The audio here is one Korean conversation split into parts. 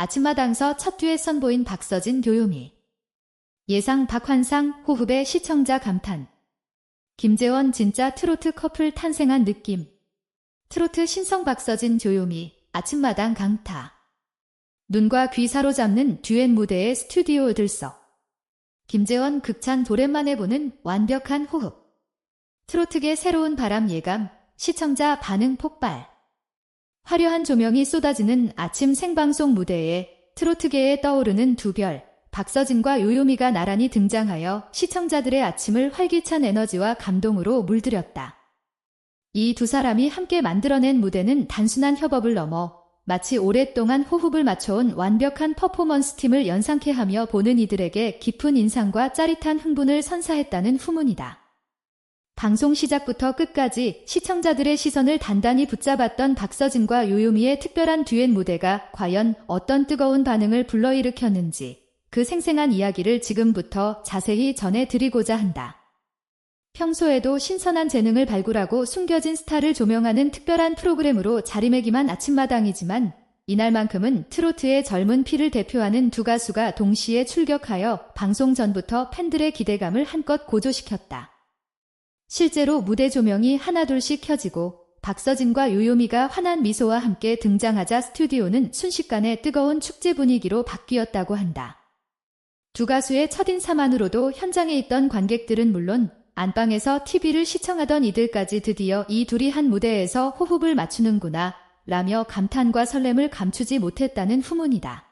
아침마당서 첫 듀엣 선보인 박서진 교요미. 예상 박환상 호흡의 시청자 감탄. 김재원 진짜 트로트 커플 탄생한 느낌. 트로트 신성 박서진 조요미 아침마당 강타. 눈과 귀 사로잡는 듀엣 무대의 스튜디오 들석. 김재원 극찬 오랜만에 보는 완벽한 호흡. 트로트계 새로운 바람 예감, 시청자 반응 폭발. 화려한 조명이 쏟아지는 아침 생방송 무대에 트로트계에 떠오르는 두 별, 박서진과 요요미가 나란히 등장하여 시청자들의 아침을 활기찬 에너지와 감동으로 물들였다. 이 두 사람이 함께 만들어낸 무대는 단순한 협업을 넘어 마치 오랫동안 호흡을 맞춰온 완벽한 퍼포먼스 팀을 연상케 하며 보는 이들에게 깊은 인상과 짜릿한 흥분을 선사했다는 후문이다. 방송 시작부터 끝까지 시청자들의 시선을 단단히 붙잡았던 박서진과 요요미의 특별한 듀엣 무대가 과연 어떤 뜨거운 반응을 불러일으켰는지 그 생생한 이야기를 지금부터 자세히 전해드리고자 한다. 평소에도 신선한 재능을 발굴하고 숨겨진 스타를 조명하는 특별한 프로그램으로 자리매김한 아침마당이지만 이날만큼은 트로트의 젊은 피를 대표하는 두 가수가 동시에 출격하여 방송 전부터 팬들의 기대감을 한껏 고조시켰다. 실제로 무대 조명이 하나둘씩 켜지고 박서진과 요요미가 환한 미소와 함께 등장하자 스튜디오는 순식간에 뜨거운 축제 분위기로 바뀌었다고 한다. 두 가수의 첫 인사만으로도 현장에 있던 관객들은 물론 안방에서 TV를 시청하던 이들까지 드디어 이 둘이 한 무대에서 호흡을 맞추는구나 라며 감탄과 설렘을 감추지 못했다는 후문이다.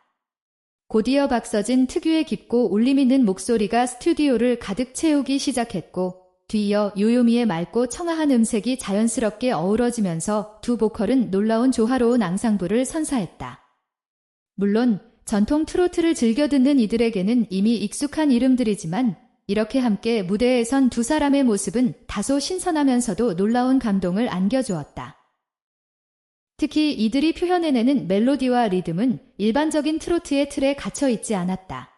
곧이어 박서진 특유의 깊고 울림 있는 목소리가 스튜디오를 가득 채우기 시작했고 뒤이어 요요미의 맑고 청아한 음색이 자연스럽게 어우러지면서 두 보컬은 놀라운 조화로운 앙상블을 선사했다. 물론 전통 트로트를 즐겨 듣는 이들에게는 이미 익숙한 이름들이지만 이렇게 함께 무대에 선 두 사람의 모습은 다소 신선하면서도 놀라운 감동을 안겨주었다. 특히 이들이 표현해내는 멜로디와 리듬은 일반적인 트로트의 틀에 갇혀 있지 않았다.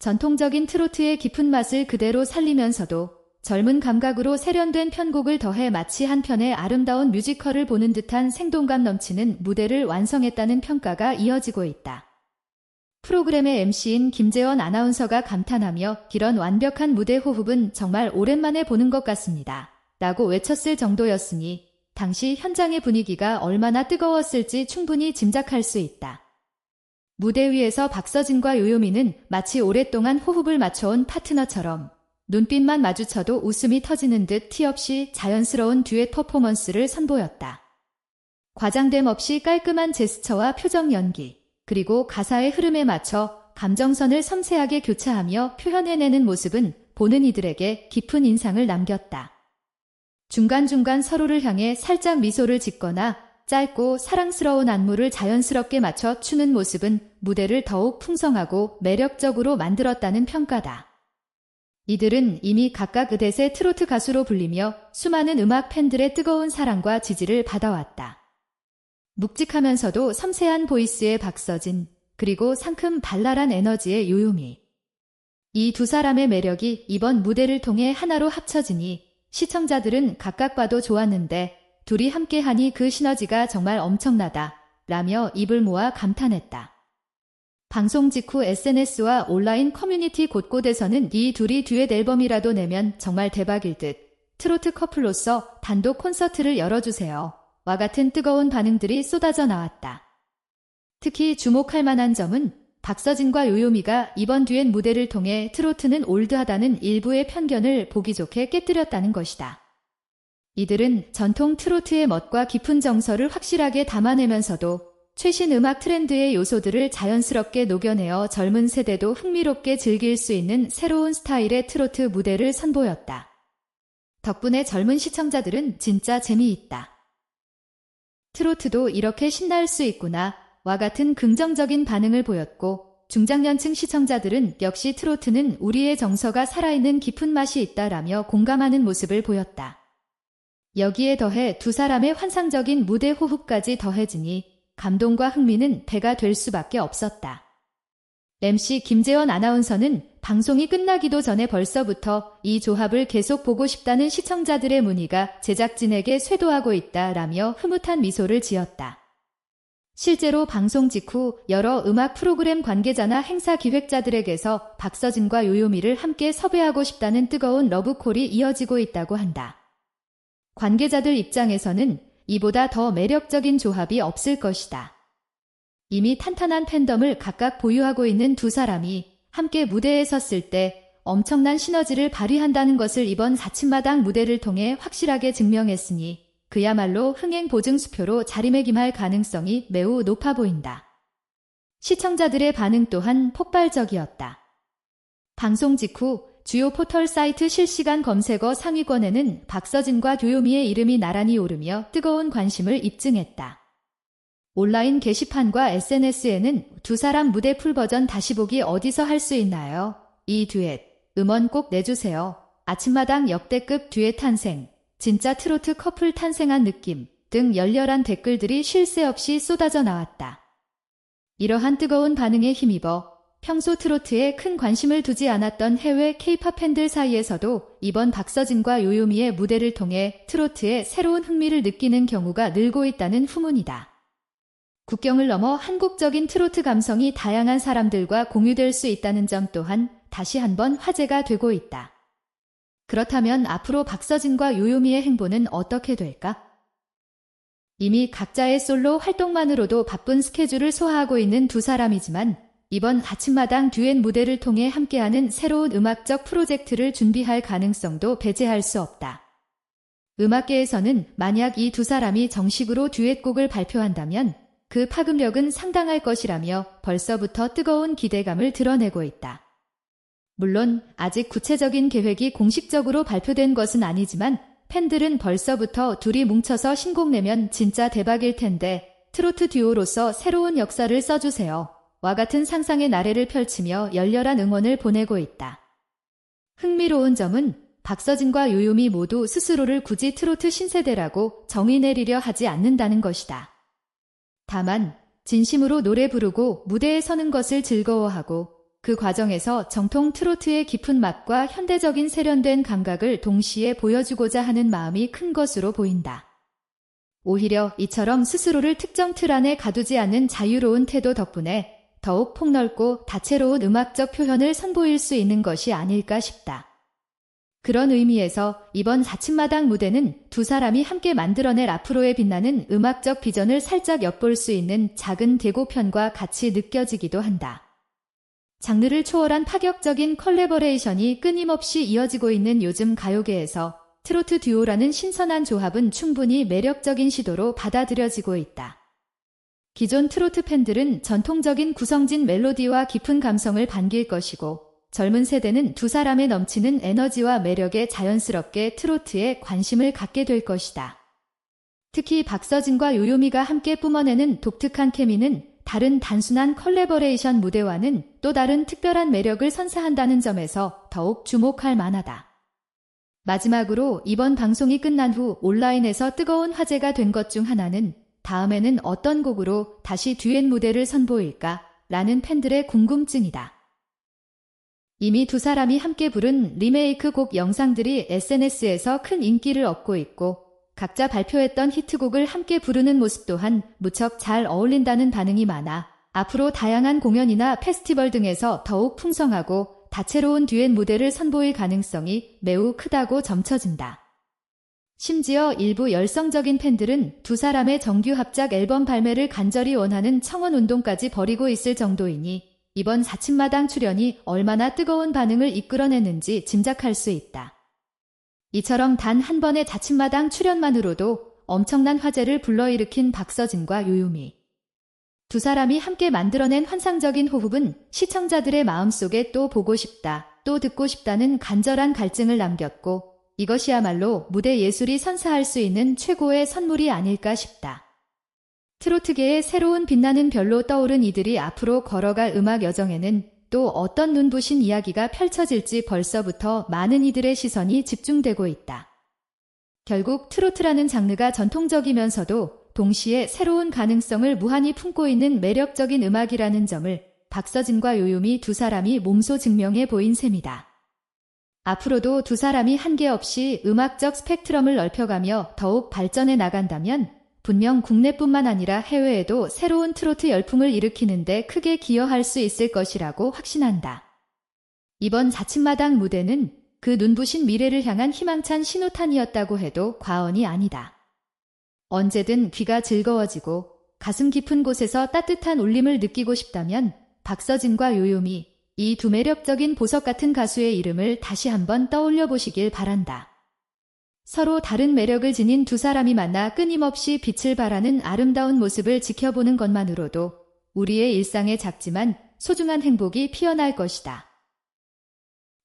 전통적인 트로트의 깊은 맛을 그대로 살리면서도 젊은 감각으로 세련된 편곡을 더해 마치 한 편의 아름다운 뮤지컬을 보는 듯한 생동감 넘치는 무대를 완성했다는 평가가 이어지고 있다. 프로그램의 MC인 김재원 아나운서가 감탄하며 이런 완벽한 무대 호흡은 정말 오랜만에 보는 것 같습니다. 라고 외쳤을 정도였으니 당시 현장의 분위기가 얼마나 뜨거웠을지 충분히 짐작할 수 있다. 무대 위에서 박서진과 요요미는 마치 오랫동안 호흡을 맞춰온 파트너처럼 눈빛만 마주쳐도 웃음이 터지는 듯 티 없이 자연스러운 듀엣 퍼포먼스를 선보였다. 과장됨 없이 깔끔한 제스처와 표정 연기, 그리고 가사의 흐름에 맞춰 감정선을 섬세하게 교차하며 표현해내는 모습은 보는 이들에게 깊은 인상을 남겼다. 중간중간 서로를 향해 살짝 미소를 짓거나 짧고 사랑스러운 안무를 자연스럽게 맞춰 추는 모습은 무대를 더욱 풍성하고 매력적으로 만들었다는 평가다. 이들은 이미 각각 의대세 트로트 가수로 불리며 수많은 음악 팬들의 뜨거운 사랑과 지지를 받아왔다. 묵직하면서도 섬세한 보이스의 박서진, 그리고 상큼 발랄한 에너지의 요요미. 이 두 사람의 매력이 이번 무대를 통해 하나로 합쳐지니 시청자들은 각각 봐도 좋았는데 둘이 함께하니 그 시너지가 정말 엄청나다 라며 입을 모아 감탄했다. 방송 직후 SNS와 온라인 커뮤니티 곳곳에서는 이 둘이 듀엣 앨범이라도 내면 정말 대박일 듯 트로트 커플로서 단독 콘서트를 열어주세요. 와 같은 뜨거운 반응들이 쏟아져 나왔다. 특히 주목할 만한 점은 박서진과 요요미가 이번 듀엣 무대를 통해 트로트는 올드하다는 일부의 편견을 보기 좋게 깨뜨렸다는 것이다. 이들은 전통 트로트의 멋과 깊은 정서를 확실하게 담아내면서도 최신 음악 트렌드의 요소들을 자연스럽게 녹여내어 젊은 세대도 흥미롭게 즐길 수 있는 새로운 스타일의 트로트 무대를 선보였다. 덕분에 젊은 시청자들은 진짜 재미있다. 트로트도 이렇게 신날 수 있구나 와 같은 긍정적인 반응을 보였고 중장년층 시청자들은 역시 트로트는 우리의 정서가 살아있는 깊은 맛이 있다라며 공감하는 모습을 보였다. 여기에 더해 두 사람의 환상적인 무대 호흡까지 더해지니 감동과 흥미는 배가 될 수밖에 없었다. MC 김재원 아나운서는 방송이 끝나기도 전에 벌써부터 이 조합을 계속 보고 싶다는 시청자들의 문의가 제작진에게 쇄도하고 있다라며 흐뭇한 미소를 지었다. 실제로 방송 직후 여러 음악 프로그램 관계자나 행사 기획자들에게서 박서진과 요요미를 함께 섭외하고 싶다는 뜨거운 러브콜이 이어지고 있다고 한다. 관계자들 입장에서는 이보다 더 매력적인 조합이 없을 것이다. 이미 탄탄한 팬덤을 각각 보유하고 있는 두 사람이 함께 무대에 섰을 때 엄청난 시너지를 발휘한다는 것을 이번 사친마당 무대를 통해 확실하게 증명했으니 그야말로 흥행 보증 수표로 자리매김할 가능성이 매우 높아 보인다. 시청자들의 반응 또한 폭발적이었다. 방송 직후 주요 포털 사이트 실시간 검색어 상위권에는 박서진과 교요미의 이름이 나란히 오르며 뜨거운 관심을 입증했다. 온라인 게시판과 SNS에는 두 사람 무대 풀 버전 다시 보기 어디서 할 수 있나요? 이 듀엣, 음원 꼭 내주세요. 아침마당 역대급 듀엣 탄생, 진짜 트로트 커플 탄생한 느낌 등 열렬한 댓글들이 쉴 새 없이 쏟아져 나왔다. 이러한 뜨거운 반응에 힘입어 평소 트로트에 큰 관심을 두지 않았던 해외 케이팝 팬들 사이에서도 이번 박서진과 요요미의 무대를 통해 트로트에 새로운 흥미를 느끼는 경우가 늘고 있다는 후문이다. 국경을 넘어 한국적인 트로트 감성이 다양한 사람들과 공유될 수 있다는 점 또한 다시 한번 화제가 되고 있다. 그렇다면 앞으로 박서진과 요요미의 행보는 어떻게 될까? 이미 각자의 솔로 활동만으로도 바쁜 스케줄을 소화하고 있는 두 사람이지만 이번 아침마당 듀엣 무대를 통해 함께하는 새로운 음악적 프로젝트를 준비할 가능성도 배제할 수 없다. 음악계에서는 만약 이 두 사람이 정식으로 듀엣곡을 발표한다면 그 파급력은 상당할 것이라며 벌써부터 뜨거운 기대감을 드러내고 있다. 물론 아직 구체적인 계획이 공식적으로 발표된 것은 아니지만 팬들은 벌써부터 둘이 뭉쳐서 신곡 내면 진짜 대박일 텐데 트로트 듀오로서 새로운 역사를 써주세요. 와 같은 상상의 나래를 펼치며 열렬한 응원을 보내고 있다. 흥미로운 점은 박서진과 요요미 모두 스스로를 굳이 트로트 신세대라고 정의 내리려 하지 않는다는 것이다. 다만 진심으로 노래 부르고 무대에 서는 것을 즐거워하고 그 과정에서 정통 트로트의 깊은 맛과 현대적인 세련된 감각을 동시에 보여주고자 하는 마음이 큰 것으로 보인다. 오히려 이처럼 스스로를 특정 틀 안에 가두지 않는 자유로운 태도 덕분에 더욱 폭넓고 다채로운 음악적 표현을 선보일 수 있는 것이 아닐까 싶다. 그런 의미에서 이번 사침마당 무대는 두 사람이 함께 만들어낼 앞으로의 빛나는 음악적 비전을 살짝 엿볼 수 있는 작은 대고편과 같이 느껴지기도 한다. 장르를 초월한 파격적인 컬래버레이션이 끊임없이 이어지고 있는 요즘 가요계에서 트로트 듀오라는 신선한 조합은 충분히 매력적인 시도로 받아들여지고 있다. 기존 트로트 팬들은 전통적인 구성진 멜로디와 깊은 감성을 반길 것이고 젊은 세대는 두 사람의 넘치는 에너지와 매력에 자연스럽게 트로트에 관심을 갖게 될 것이다. 특히 박서진과 요요미가 함께 뿜어내는 독특한 케미는 다른 단순한 컬래버레이션 무대와는 또 다른 특별한 매력을 선사한다는 점에서 더욱 주목할 만하다. 마지막으로 이번 방송이 끝난 후 온라인에서 뜨거운 화제가 된 것 중 하나는 다음에는 어떤 곡으로 다시 듀엣 무대를 선보일까? 라는 팬들의 궁금증이다. 이미 두 사람이 함께 부른 리메이크 곡 영상들이 SNS에서 큰 인기를 얻고 있고 각자 발표했던 히트곡을 함께 부르는 모습 또한 무척 잘 어울린다는 반응이 많아 앞으로 다양한 공연이나 페스티벌 등에서 더욱 풍성하고 다채로운 듀엣 무대를 선보일 가능성이 매우 크다고 점쳐진다. 심지어 일부 열성적인 팬들은 두 사람의 정규 합작 앨범 발매를 간절히 원하는 청원 운동까지 벌이고 있을 정도이니 이번 사침마당 출연이 얼마나 뜨거운 반응을 이끌어내는지 짐작할 수 있다. 이처럼 단 한 번의 자침마당 출연만으로도 엄청난 화제를 불러일으킨 박서진과 요요미. 두 사람이 함께 만들어낸 환상적인 호흡은 시청자들의 마음속에 또 보고 싶다, 또 듣고 싶다는 간절한 갈증을 남겼고 이것이야말로 무대 예술이 선사할 수 있는 최고의 선물이 아닐까 싶다. 트로트계의 새로운 빛나는 별로 떠오른 이들이 앞으로 걸어갈 음악 여정에는 또 어떤 눈부신 이야기가 펼쳐질지 벌써부터 많은 이들의 시선이 집중되고 있다. 결국 트로트라는 장르가 전통적이면서도 동시에 새로운 가능성을 무한히 품고 있는 매력적인 음악이라는 점을 박서진과 요요미 두 사람이 몸소 증명해 보인 셈이다. 앞으로도 두 사람이 한계 없이 음악적 스펙트럼을 넓혀가며 더욱 발전해 나간다면 분명 국내뿐만 아니라 해외에도 새로운 트로트 열풍을 일으키는데 크게 기여할 수 있을 것이라고 확신한다. 이번 자칫마당 무대는 그 눈부신 미래를 향한 희망찬 신호탄이었다고 해도 과언이 아니다. 언제든 귀가 즐거워지고 가슴 깊은 곳에서 따뜻한 울림을 느끼고 싶다면 박서진과 요요미 이 두 매력적인 보석 같은 가수의 이름을 다시 한번 떠올려 보시길 바란다. 서로 다른 매력을 지닌 두 사람이 만나 끊임없이 빛을 발하는 아름다운 모습을 지켜보는 것만으로도 우리의 일상에 작지만 소중한 행복이 피어날 것이다.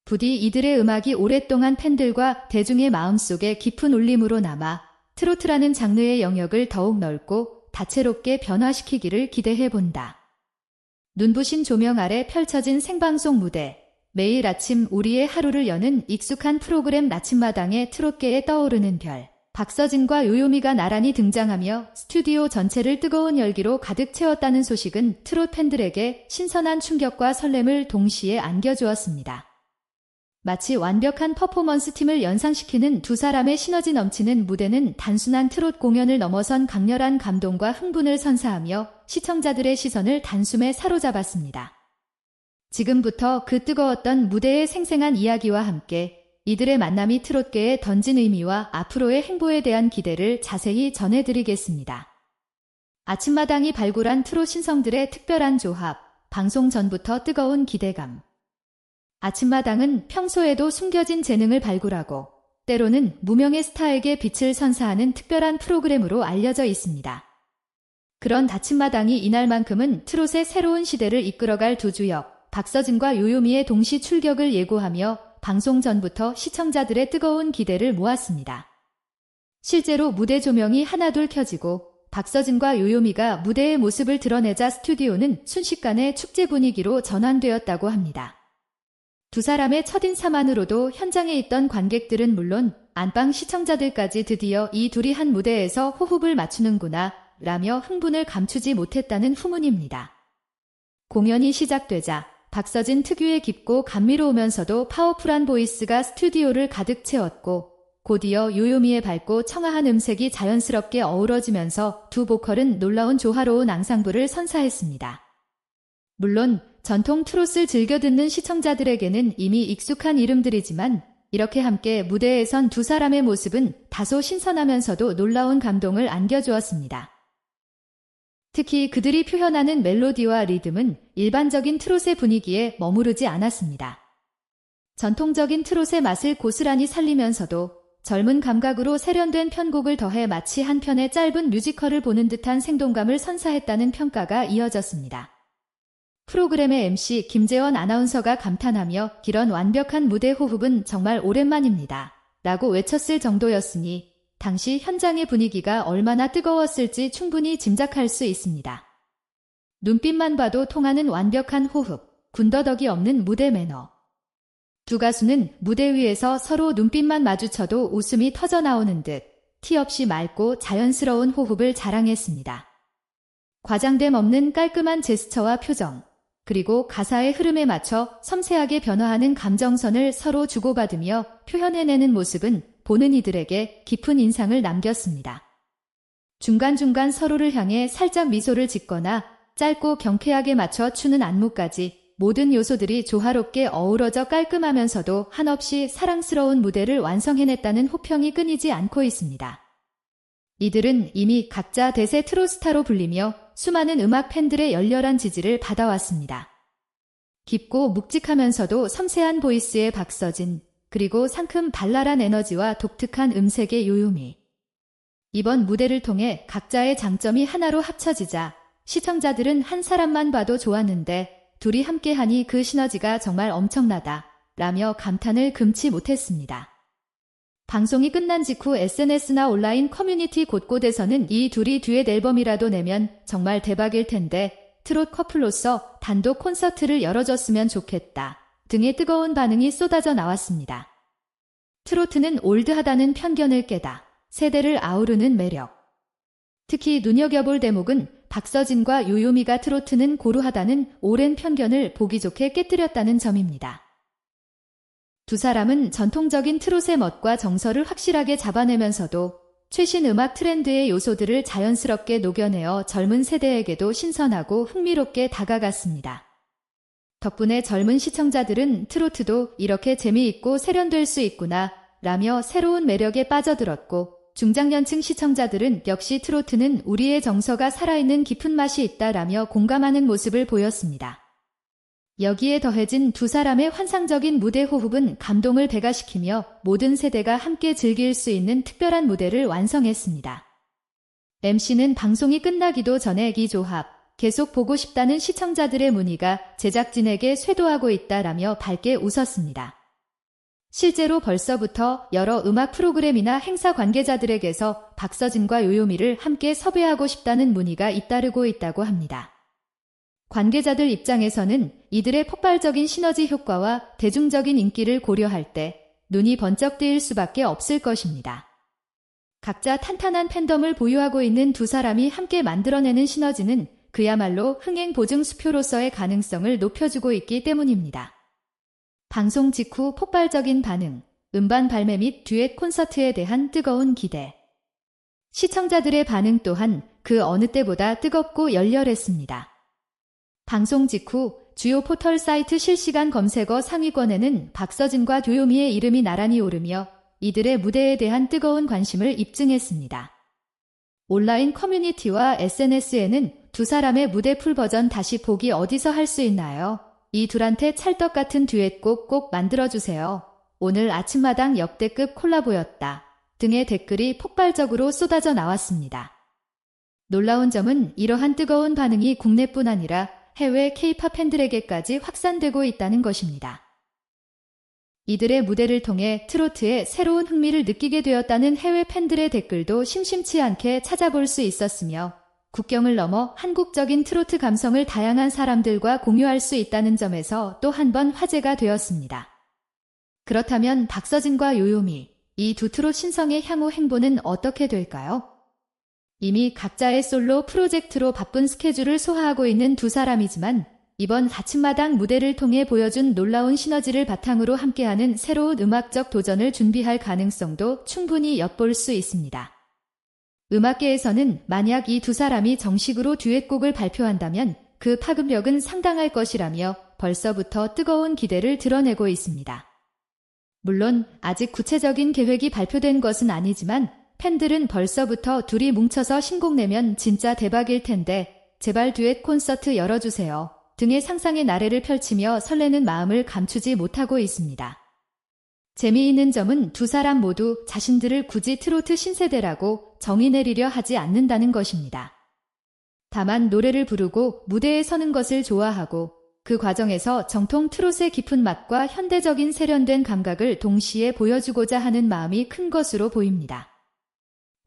부디 이들의 음악이 오랫동안 팬들과 대중의 마음속에 깊은 울림으로 남아 트로트라는 장르의 영역을 더욱 넓고 다채롭게 변화시키기를 기대해 본다. 눈부신 조명 아래 펼쳐진 생방송 무대. 매일 아침 우리의 하루를 여는 익숙한 프로그램 나침마당의 트롯계에 떠오르는 별. 박서진과 요요미가 나란히 등장하며 스튜디오 전체를 뜨거운 열기로 가득 채웠다는 소식은 트롯 팬들에게 신선한 충격과 설렘을 동시에 안겨주었습니다. 마치 완벽한 퍼포먼스 팀을 연상시키는 두 사람의 시너지 넘치는 무대는 단순한 트롯 공연을 넘어선 강렬한 감동과 흥분을 선사하며 시청자들의 시선을 단숨에 사로잡았습니다. 지금부터 그 뜨거웠던 무대의 생생한 이야기와 함께 이들의 만남이 트롯계에 던진 의미와 앞으로의 행보에 대한 기대를 자세히 전해드리겠습니다. 아침마당이 발굴한 트롯 신성들의 특별한 조합, 방송 전부터 뜨거운 기대감. 아침마당은 평소에도 숨겨진 재능을 발굴하고 때로는 무명의 스타에게 빛을 선사하는 특별한 프로그램으로 알려져 있습니다. 그런 아침마당이 이날만큼은 트롯의 새로운 시대를 이끌어갈 두 주역, 박서진과 요요미의 동시 출격을 예고하며 방송 전부터 시청자들의 뜨거운 기대를 모았습니다. 실제로 무대 조명이 하나둘 켜지고 박서진과 요요미가 무대의 모습을 드러내자 스튜디오는 순식간에 축제 분위기로 전환되었다고 합니다. 두 사람의 첫인사만으로도 현장에 있던 관객들은 물론 안방 시청자들까지 드디어 이 둘이 한 무대에서 호흡을 맞추는구나 라며 흥분을 감추지 못했다는 후문입니다. 공연이 시작되자 박서진 특유의 깊고 감미로우면서도 파워풀한 보이스가 스튜디오를 가득 채웠고 곧이어 요요미의 밝고 청아한 음색이 자연스럽게 어우러지면서 두 보컬은 놀라운 조화로운 앙상블을 선사했습니다. 물론 전통 트롯을 즐겨 듣는 시청자들에게는 이미 익숙한 이름들이지만 이렇게 함께 무대에 선 두 사람의 모습은 다소 신선하면서도 놀라운 감동을 안겨주었습니다. 특히 그들이 표현하는 멜로디와 리듬은 일반적인 트롯의 분위기에 머무르지 않았습니다. 전통적인 트롯의 맛을 고스란히 살리면서도 젊은 감각으로 세련된 편곡을 더해 마치 한 편의 짧은 뮤지컬을 보는 듯한 생동감을 선사했다는 평가가 이어졌습니다. 프로그램의 MC 김재원 아나운서가 감탄하며 이런 완벽한 무대 호흡은 정말 오랜만입니다. 라고 외쳤을 정도였으니 당시 현장의 분위기가 얼마나 뜨거웠을지 충분히 짐작할 수 있습니다. 눈빛만 봐도 통하는 완벽한 호흡, 군더더기 없는 무대 매너. 두 가수는 무대 위에서 서로 눈빛만 마주쳐도 웃음이 터져 나오는 듯 티 없이 맑고 자연스러운 호흡을 자랑했습니다. 과장됨 없는 깔끔한 제스처와 표정, 그리고 가사의 흐름에 맞춰 섬세하게 변화하는 감정선을 서로 주고받으며 표현해내는 모습은 보는 이들에게 깊은 인상을 남겼습니다. 중간중간 서로를 향해 살짝 미소를 짓거나 짧고 경쾌하게 맞춰 추는 안무까지 모든 요소들이 조화롭게 어우러져 깔끔하면서도 한없이 사랑스러운 무대를 완성해냈다는 호평이 끊이지 않고 있습니다. 이들은 이미 각자 대세 트로스타로 불리며 수많은 음악 팬들의 열렬한 지지를 받아왔습니다. 깊고 묵직하면서도 섬세한 보이스의 박서진, 그리고 상큼 발랄한 에너지와 독특한 음색의 요요미. 이번 무대를 통해 각자의 장점이 하나로 합쳐지자 시청자들은 한 사람만 봐도 좋았는데 둘이 함께하니 그 시너지가 정말 엄청나다 라며 감탄을 금치 못했습니다. 방송이 끝난 직후 SNS나 온라인 커뮤니티 곳곳에서는 이 둘이 듀엣 앨범이라도 내면 정말 대박일 텐데 트롯 커플로서 단독 콘서트를 열어줬으면 좋겠다. 등의 뜨거운 반응이 쏟아져 나왔습니다. 트로트는 올드하다는 편견을 깨다 세대를 아우르는 매력. 특히 눈여겨볼 대목은 박서진과 요요미가 트로트는 고루하다는 오랜 편견을 보기 좋게 깨뜨렸다는 점입니다. 두 사람은 전통적인 트롯의 멋과 정서를 확실하게 잡아내면서도 최신 음악 트렌드의 요소들을 자연스럽게 녹여내어 젊은 세대에게도 신선하고 흥미롭게 다가갔습니다. 덕분에 젊은 시청자들은 트로트도 이렇게 재미있고 세련될 수 있구나 라며 새로운 매력에 빠져들었고 중장년층 시청자들은 역시 트로트는 우리의 정서가 살아있는 깊은 맛이 있다라며 공감하는 모습을 보였습니다. 여기에 더해진 두 사람의 환상적인 무대 호흡은 감동을 배가시키며 모든 세대가 함께 즐길 수 있는 특별한 무대를 완성했습니다. MC는 방송이 끝나기도 전에 이 조합, 계속 보고 싶다는 시청자들의 문의가 제작진에게 쇄도하고 있다라며 밝게 웃었습니다. 실제로 벌써부터 여러 음악 프로그램이나 행사 관계자들에게서 박서진과 요요미를 함께 섭외하고 싶다는 문의가 잇따르고 있다고 합니다. 관계자들 입장에서는 이들의 폭발적인 시너지 효과와 대중적인 인기를 고려할 때 눈이 번쩍 뜨일 수밖에 없을 것입니다. 각자 탄탄한 팬덤을 보유하고 있는 두 사람이 함께 만들어내는 시너지는 그야말로 흥행 보증 수표로서의 가능성을 높여주고 있기 때문입니다. 방송 직후 폭발적인 반응, 음반 발매 및 듀엣 콘서트에 대한 뜨거운 기대. 시청자들의 반응 또한 그 어느 때보다 뜨겁고 열렬했습니다. 방송 직후 주요 포털 사이트 실시간 검색어 상위권에는 박서진과 조요미의 이름이 나란히 오르며 이들의 무대에 대한 뜨거운 관심을 입증했습니다. 온라인 커뮤니티와 SNS에는 두 사람의 무대 풀 버전 다시 보기 어디서 할 수 있나요? 이 둘한테 찰떡 같은 듀엣곡 꼭 만들어주세요. 오늘 아침마당 역대급 콜라보였다. 등의 댓글이 폭발적으로 쏟아져 나왔습니다. 놀라운 점은 이러한 뜨거운 반응이 국내뿐 아니라 해외 케이팝 팬들에게까지 확산되고 있다는 것입니다. 이들의 무대를 통해 트로트에 새로운 흥미를 느끼게 되었다는 해외 팬들의 댓글도 심심치 않게 찾아볼 수 있었으며 국경을 넘어 한국적인 트로트 감성을 다양한 사람들과 공유할 수 있다는 점에서 또 한 번 화제가 되었습니다. 그렇다면 박서진과 요요미, 이 두 트롯 신성의 향후 행보는 어떻게 될까요? 이미 각자의 솔로 프로젝트로 바쁜 스케줄을 소화하고 있는 두 사람이지만 이번 아침마당 무대를 통해 보여준 놀라운 시너지를 바탕으로 함께하는 새로운 음악적 도전을 준비할 가능성도 충분히 엿볼 수 있습니다. 음악계에서는 만약 이 두 사람이 정식으로 듀엣곡을 발표한다면 그 파급력은 상당할 것이라며 벌써부터 뜨거운 기대를 드러내고 있습니다. 물론 아직 구체적인 계획이 발표된 것은 아니지만 팬들은 벌써부터 둘이 뭉쳐서 신곡 내면 진짜 대박일 텐데 제발 듀엣 콘서트 열어주세요 등의 상상의 나래를 펼치며 설레는 마음을 감추지 못하고 있습니다. 재미있는 점은 두 사람 모두 자신들을 굳이 트로트 신세대라고 정의 내리려 하지 않는다는 것입니다. 다만 노래를 부르고 무대에 서는 것을 좋아하고 그 과정에서 정통 트롯의 깊은 맛과 현대적인 세련된 감각을 동시에 보여주고자 하는 마음이 큰 것으로 보입니다.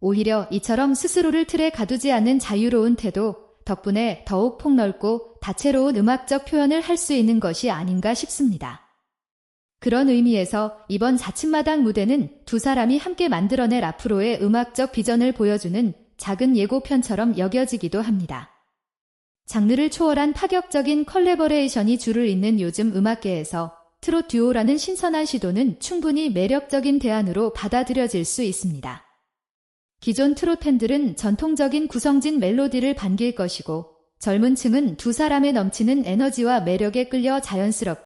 오히려 이처럼 스스로를 틀에 가두지 않는 자유로운 태도 덕분에 더욱 폭넓고 다채로운 음악적 표현을 할 수 있는 것이 아닌가 싶습니다. 그런 의미에서 이번 자칫마당 무대는 두 사람이 함께 만들어낼 앞으로의 음악적 비전을 보여주는 작은 예고편처럼 여겨지기도 합니다. 장르를 초월한 파격적인 컬래버레이션이 줄을 잇는 요즘 음악계에서 트롯 듀오라는 신선한 시도는 충분히 매력적인 대안으로 받아들여질 수 있습니다. 기존 트롯 팬들은 전통적인 구성진 멜로디를 반길 것이고 젊은 층은 두 사람의 넘치는 에너지와 매력에 끌려 자연스럽게